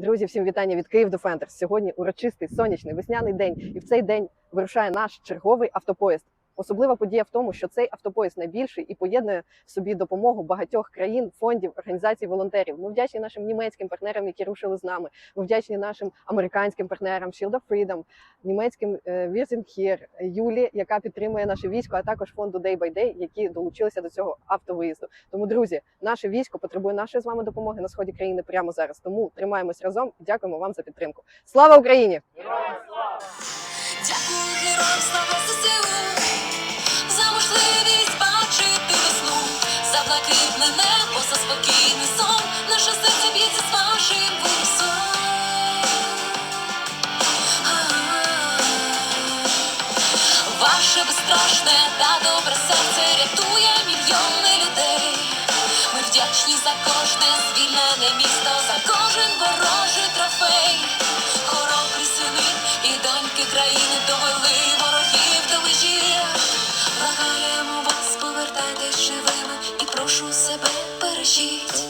Друзі, всім вітання від Київ до Фентерс. Сьогодні урочистий сонячний весняний день, і в цей день вирушає наш черговий автопоїзд. Особлива подія в тому, що цей автопоїзд найбільший і поєднує в собі допомогу багатьох країн, фондів, організацій, волонтерів. Ми вдячні нашим німецьким партнерам, які рушили з нами. Ми вдячні нашим американським партнерам Shield of Freedom, німецьким е, Virgin Here, Юлі, яка підтримує наше військо, а також фонду Day by Day, які долучилися до цього автовиїзду. Тому, друзі, наше військо потребує нашої з вами допомоги на сході країни прямо зараз. Тому тримаємось разом дякуємо вам за підтримку. Слава Україні! Дякую блакитне небо, за спокійний сон, наше серце б'ється з вашим вусом. Ваше безстрашне та добре серце рятує мільйони людей. Ми вдячні за кожне звільнене місто, за кожен ворожий трофей. Хоробрі сини і доньки країни довели прошу себе бережіть.